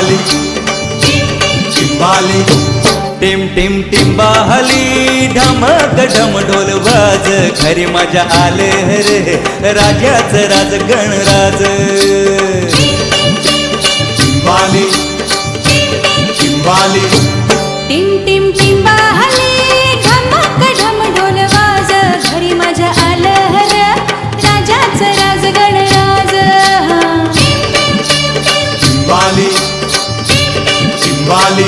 हली चिंबाली. Team team टिंबा ढमक ढमढोल वाज. घरी मजा आले रे. राजाच राज गणराज. चिंबाली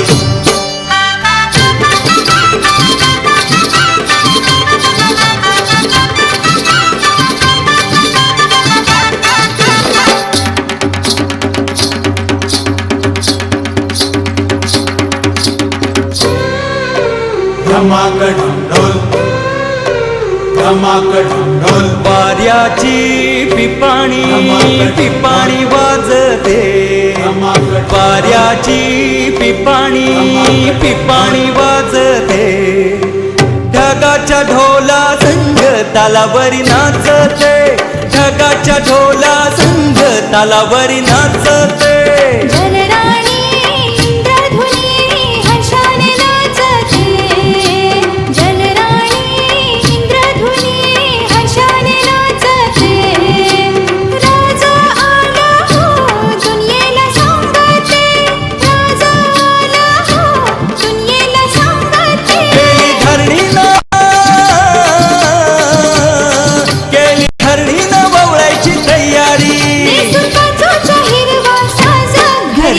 धमाक ढोल धमाक ढोल। वाऱ्याची पिपाणी पिपाणी वाजते. ढगाच्या ढोला संग तालावरी नाचते. ढगाच्या ढोला संग तालावरी नाचते.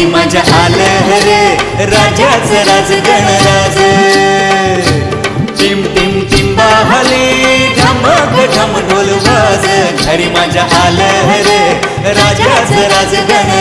घरी माझ्या आलं रे. राजाचं राज गणराज. टिम टिम टिंबाहले ढमक ढम ढोल वाज. घरी माझ्या आलं रे. राजाचं राज गणराज.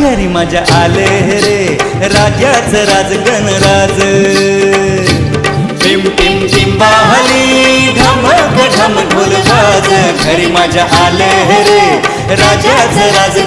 घरी माझ्या आले रे. राजाचं राज. गणराज टिम टिम टिंबाहली ढमक ढम ढोल वाज घरी माझ्या आले रे. राजाचं राज